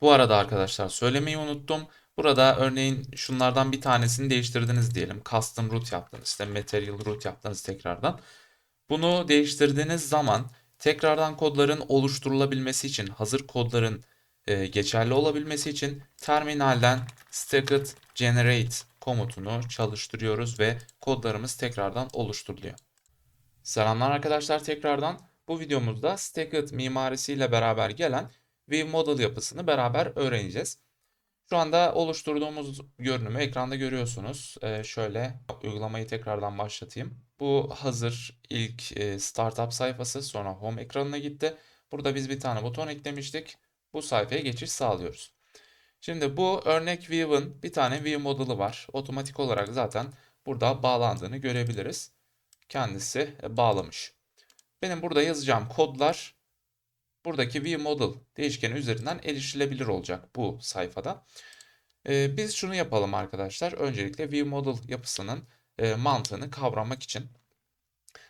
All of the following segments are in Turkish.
Bu arada arkadaşlar söylemeyi unuttum. Burada örneğin şunlardan bir tanesini değiştirdiniz diyelim. Custom root yaptınız. işte material root yaptınız tekrardan. Bunu değiştirdiğiniz zaman tekrardan kodların oluşturulabilmesi için, hazır kodların e, geçerli olabilmesi için terminalden stacked generate komutunu çalıştırıyoruz ve kodlarımız tekrardan oluşturuluyor. Selamlar arkadaşlar tekrardan. Bu videomuzda stacked mimarisiyle beraber gelen View Model yapısını beraber öğreneceğiz. Şu anda oluşturduğumuz görünümü ekranda görüyorsunuz. Ee, şöyle uygulamayı tekrardan başlatayım. Bu hazır ilk e, startup sayfası sonra home ekranına gitti. Burada biz bir tane buton eklemiştik. Bu sayfaya geçiş sağlıyoruz. Şimdi bu örnek view'ın bir tane view model'ı var. Otomatik olarak zaten burada bağlandığını görebiliriz. Kendisi e, bağlamış. Benim burada yazacağım kodlar buradaki view model değişkeni üzerinden erişilebilir olacak bu sayfada. Ee, biz şunu yapalım arkadaşlar. Öncelikle view model yapısının e, mantığını kavramak için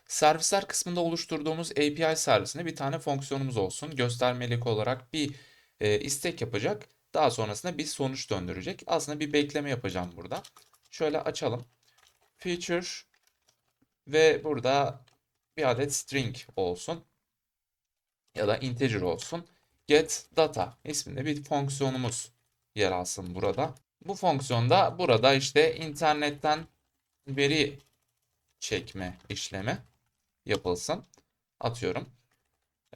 servisler kısmında oluşturduğumuz API servisine bir tane fonksiyonumuz olsun. Göstermelik olarak bir e, istek yapacak. Daha sonrasında bir sonuç döndürecek. Aslında bir bekleme yapacağım burada. Şöyle açalım. Feature ve burada bir adet string olsun ya da integer olsun. Get data isminde bir fonksiyonumuz yer alsın burada. Bu fonksiyonda burada işte internetten veri çekme işlemi yapılsın. Atıyorum.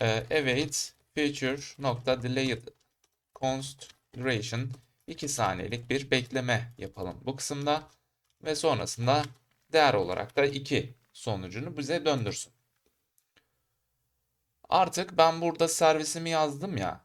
Ee, await feature nokta delayed const duration 2 saniyelik bir bekleme yapalım bu kısımda ve sonrasında değer olarak da 2 sonucunu bize döndürsün. Artık ben burada servisimi yazdım ya.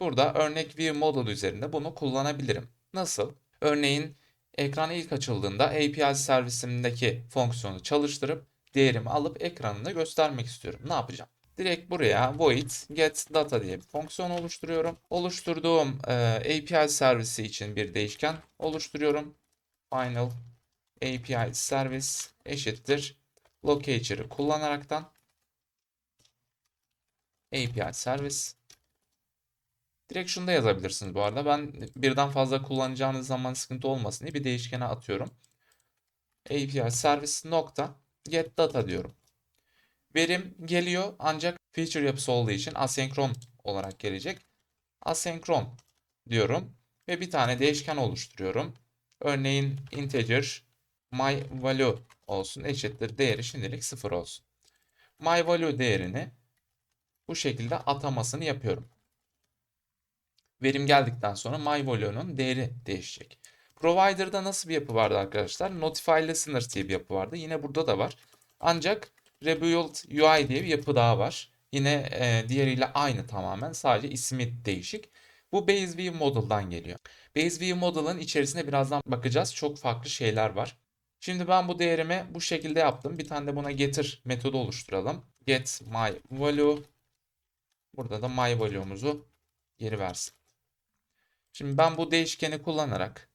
Burada örnek view model üzerinde bunu kullanabilirim. Nasıl? Örneğin ekran ilk açıldığında API servisimdeki fonksiyonu çalıştırıp değerimi alıp ekranında göstermek istiyorum. Ne yapacağım? Direkt buraya void get data diye bir fonksiyon oluşturuyorum. Oluşturduğum e, API servisi için bir değişken oluşturuyorum. Final API service eşittir locator'ı kullanaraktan API service. Direkt şunu da yazabilirsiniz bu arada. Ben birden fazla kullanacağınız zaman sıkıntı olmasın diye bir değişkene atıyorum. API service nokta get data diyorum. Verim geliyor ancak feature yapısı olduğu için asenkron olarak gelecek. Asenkron diyorum ve bir tane değişken oluşturuyorum. Örneğin integer my value olsun eşittir değeri şimdilik 0 olsun. My value değerini bu şekilde atamasını yapıyorum. Verim geldikten sonra MyValue'nun değeri değişecek. Provider'da nasıl bir yapı vardı arkadaşlar? Notify Listener diye bir yapı vardı. Yine burada da var. Ancak Rebuild UI diye bir yapı daha var. Yine e, diğeriyle aynı tamamen. Sadece ismi değişik. Bu Base View Model'dan geliyor. Base View Model'ın içerisine birazdan bakacağız. Çok farklı şeyler var. Şimdi ben bu değerimi bu şekilde yaptım. Bir tane de buna getir metodu oluşturalım. Get my value Burada da my value'muzu geri versin. Şimdi ben bu değişkeni kullanarak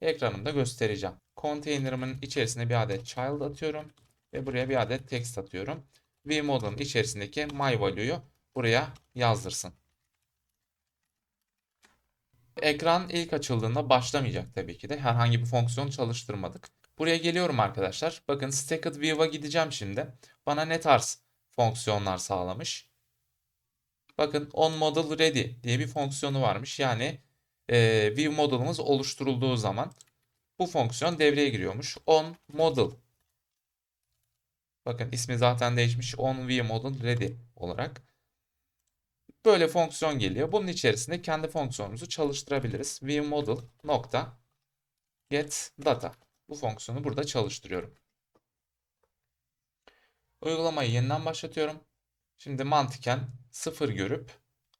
ekranımda göstereceğim. Container'ımın içerisine bir adet child atıyorum ve buraya bir adet text atıyorum. VModel'ın içerisindeki my value'yu buraya yazdırsın. Ekran ilk açıldığında başlamayacak tabii ki de. Herhangi bir fonksiyon çalıştırmadık. Buraya geliyorum arkadaşlar. Bakın Stacked View'a gideceğim şimdi. Bana ne tarz fonksiyonlar sağlamış? Bakın on model ready diye bir fonksiyonu varmış. Yani e, view model'ımız oluşturulduğu zaman bu fonksiyon devreye giriyormuş. On model. Bakın ismi zaten değişmiş. On view model ready olarak. Böyle fonksiyon geliyor. Bunun içerisinde kendi fonksiyonumuzu çalıştırabiliriz. View model nokta get data. Bu fonksiyonu burada çalıştırıyorum. Uygulamayı yeniden başlatıyorum. Şimdi mantıken 0 görüp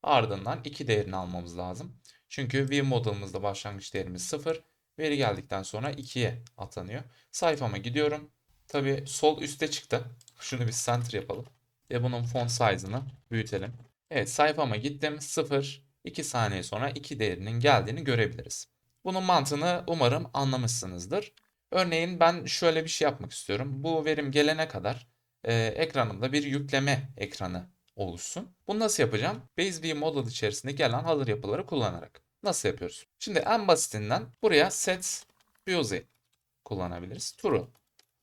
ardından 2 değerini almamız lazım. Çünkü view model'ımızda başlangıç değerimiz 0. Veri geldikten sonra 2'ye atanıyor. Sayfama gidiyorum. Tabi sol üstte çıktı. Şunu bir center yapalım. Ve bunun font size'ını büyütelim. Evet sayfama gittim. 0. 2 saniye sonra 2 değerinin geldiğini görebiliriz. Bunun mantığını umarım anlamışsınızdır. Örneğin ben şöyle bir şey yapmak istiyorum. Bu verim gelene kadar e, ekranımda bir yükleme ekranı oluşsun. Bunu nasıl yapacağım? Base View Model içerisinde gelen hazır yapıları kullanarak. Nasıl yapıyoruz? Şimdi en basitinden buraya set Buzy kullanabiliriz. True.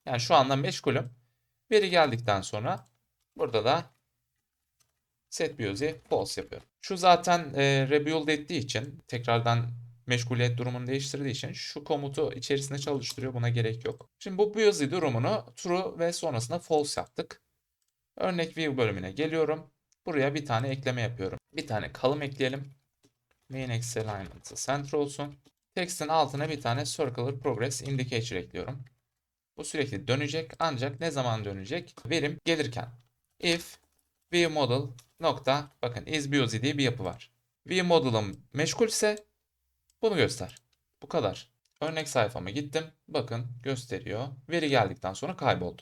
Yani şu anda meşgulüm. Veri geldikten sonra burada da set Buzy false yapıyorum. Şu zaten e, rebuild ettiği için tekrardan meşguliyet durumunu değiştirdiği için şu komutu içerisinde çalıştırıyor. Buna gerek yok. Şimdi bu Buzy durumunu true ve sonrasında false yaptık. Örnek view bölümüne geliyorum. Buraya bir tane ekleme yapıyorum. Bir tane kalım ekleyelim. Main Excel alignment'ı center olsun. Text'in altına bir tane circular progress indicator ekliyorum. Bu sürekli dönecek ancak ne zaman dönecek? Verim gelirken. If view model nokta bakın is diye bir yapı var. View model'ım meşgulse bunu göster. Bu kadar. Örnek sayfama gittim. Bakın gösteriyor. Veri geldikten sonra kayboldu.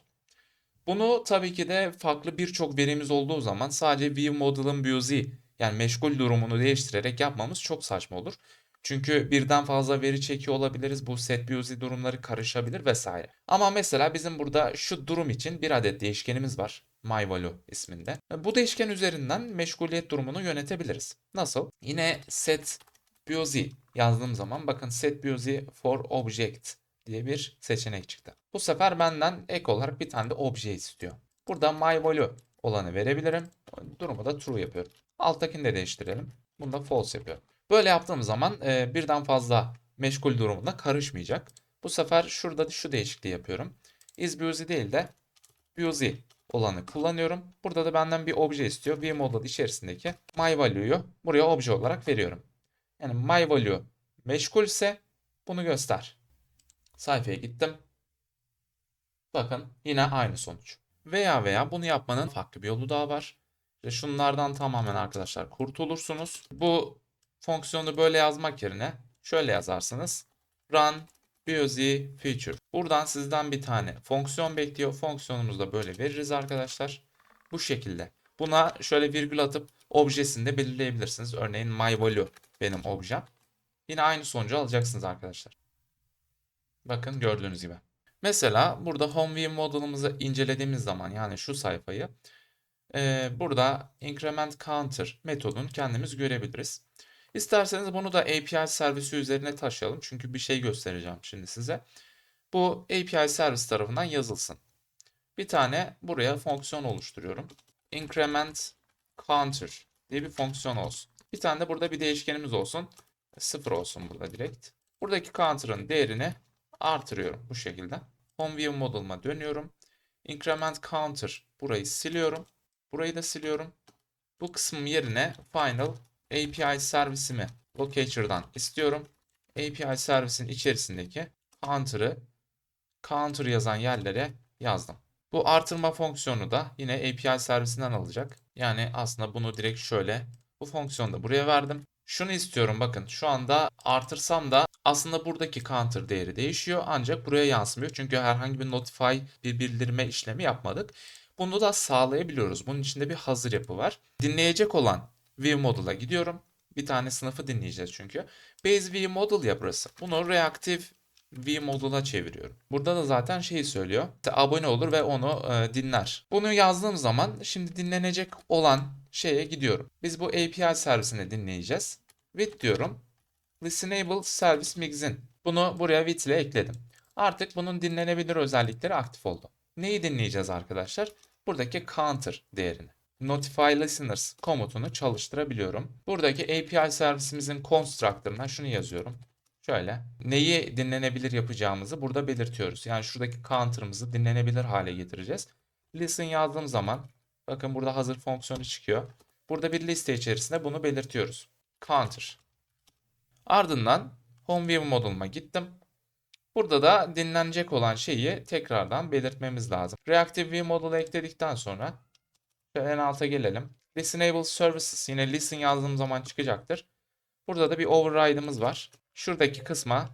Bunu tabii ki de farklı birçok verimiz olduğu zaman sadece view model'ın busy yani meşgul durumunu değiştirerek yapmamız çok saçma olur. Çünkü birden fazla veri çekiyor olabiliriz. Bu set busy durumları karışabilir vesaire. Ama mesela bizim burada şu durum için bir adet değişkenimiz var. MyValue isminde. Bu değişken üzerinden meşguliyet durumunu yönetebiliriz. Nasıl? Yine set busy yazdığım zaman bakın set busy for object diye bir seçenek çıktı. Bu sefer benden ek olarak bir tane de obje istiyor. Burada myValue olanı verebilirim. Durumu da true yapıyorum. Alttakini de değiştirelim. Bunu da false yapıyorum. Böyle yaptığım zaman e, birden fazla meşgul durumunda karışmayacak. Bu sefer şurada şu değişikliği yapıyorum. Is busy değil de busy olanı kullanıyorum. Burada da benden bir obje istiyor. VModel içerisindeki myValue'yu buraya obje olarak veriyorum. Yani myValue meşgulse bunu göster. Sayfaya gittim. Bakın yine aynı sonuç. Veya veya bunu yapmanın farklı bir yolu daha var. İşte şunlardan tamamen arkadaşlar kurtulursunuz. Bu fonksiyonu böyle yazmak yerine şöyle yazarsınız. Run busy feature. Buradan sizden bir tane fonksiyon bekliyor. Fonksiyonumuzu da böyle veririz arkadaşlar. Bu şekilde. Buna şöyle virgül atıp objesini de belirleyebilirsiniz. Örneğin myValue benim objem. Yine aynı sonucu alacaksınız arkadaşlar. Bakın gördüğünüz gibi. Mesela burada HomeView model'ımızı incelediğimiz zaman yani şu sayfayı e, burada increment counter metodunu kendimiz görebiliriz. İsterseniz bunu da API servisi üzerine taşıyalım. Çünkü bir şey göstereceğim şimdi size. Bu API servis tarafından yazılsın. Bir tane buraya fonksiyon oluşturuyorum. Increment counter diye bir fonksiyon olsun. Bir tane de burada bir değişkenimiz olsun. Sıfır olsun burada direkt. Buradaki counter'ın değerini artırıyorum bu şekilde. Home view model'ıma dönüyorum. Increment counter burayı siliyorum. Burayı da siliyorum. Bu kısmın yerine final API servisimi locator'dan istiyorum. API servisin içerisindeki counter'ı counter yazan yerlere yazdım. Bu artırma fonksiyonu da yine API servisinden alacak. Yani aslında bunu direkt şöyle bu fonksiyonu da buraya verdim. Şunu istiyorum bakın şu anda artırsam da aslında buradaki counter değeri değişiyor ancak buraya yansımıyor. Çünkü herhangi bir notify bir bildirme işlemi yapmadık. Bunu da sağlayabiliyoruz. Bunun içinde bir hazır yapı var. Dinleyecek olan view model'a gidiyorum. Bir tane sınıfı dinleyeceğiz çünkü. Base view model ya burası. Bunu reactive view model'a çeviriyorum. Burada da zaten şeyi söylüyor. İşte abone olur ve onu e, dinler. Bunu yazdığım zaman şimdi dinlenecek olan şeye gidiyorum. Biz bu API servisini dinleyeceğiz. With diyorum. Listenable Service Mixin. Bunu buraya with ile ekledim. Artık bunun dinlenebilir özellikleri aktif oldu. Neyi dinleyeceğiz arkadaşlar? Buradaki counter değerini. Notify Listeners komutunu çalıştırabiliyorum. Buradaki API servisimizin constructor'ına şunu yazıyorum. Şöyle neyi dinlenebilir yapacağımızı burada belirtiyoruz. Yani şuradaki counter'ımızı dinlenebilir hale getireceğiz. Listen yazdığım zaman bakın burada hazır fonksiyonu çıkıyor. Burada bir liste içerisinde bunu belirtiyoruz. Counter. Ardından Home View moduluma gittim. Burada da dinlenecek olan şeyi tekrardan belirtmemiz lazım. Reactive View modulu ekledikten sonra en alta gelelim. Listenable Services yine listen yazdığım zaman çıkacaktır. Burada da bir override'ımız var. Şuradaki kısma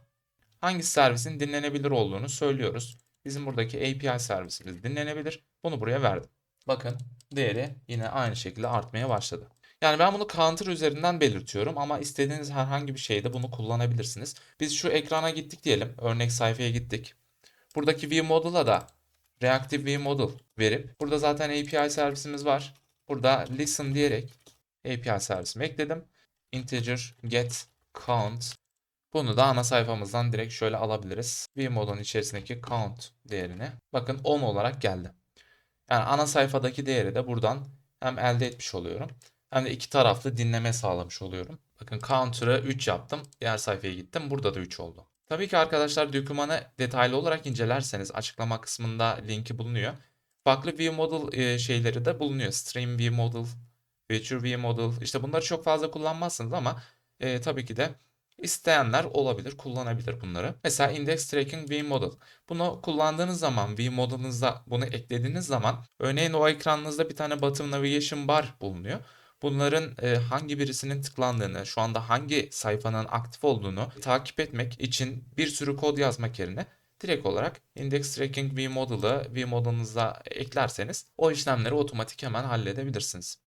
hangi servisin dinlenebilir olduğunu söylüyoruz. Bizim buradaki API servisimiz dinlenebilir. Bunu buraya verdim. Bakın değeri yine aynı şekilde artmaya başladı. Yani ben bunu counter üzerinden belirtiyorum ama istediğiniz herhangi bir şeyde bunu kullanabilirsiniz. Biz şu ekrana gittik diyelim. Örnek sayfaya gittik. Buradaki ViewModel'a da Reactive ViewModel verip burada zaten API servisimiz var. Burada listen diyerek API servisimi ekledim. Integer get count. Bunu da ana sayfamızdan direkt şöyle alabiliriz. VMode'un içerisindeki count değerini. Bakın 10 olarak geldi. Yani ana sayfadaki değeri de buradan hem elde etmiş oluyorum. Hem de iki taraflı dinleme sağlamış oluyorum. Bakın counter'ı 3 yaptım. Diğer sayfaya gittim. Burada da 3 oldu. Tabii ki arkadaşlar dokümanı detaylı olarak incelerseniz açıklama kısmında linki bulunuyor. Farklı VModel e, şeyleri de bulunuyor. Stream VModel, Feature VModel. İşte bunları çok fazla kullanmazsınız ama e, tabii ki de isteyenler olabilir, kullanabilir bunları. Mesela Index Tracking VModel. Bunu kullandığınız zaman VModel'ınızda bunu eklediğiniz zaman örneğin o ekranınızda bir tane bottom navigation bar bulunuyor. Bunların e, hangi birisinin tıklandığını, şu anda hangi sayfanın aktif olduğunu takip etmek için bir sürü kod yazmak yerine direkt olarak Index Tracking VModel'ı VModel'ınıza eklerseniz o işlemleri otomatik hemen halledebilirsiniz.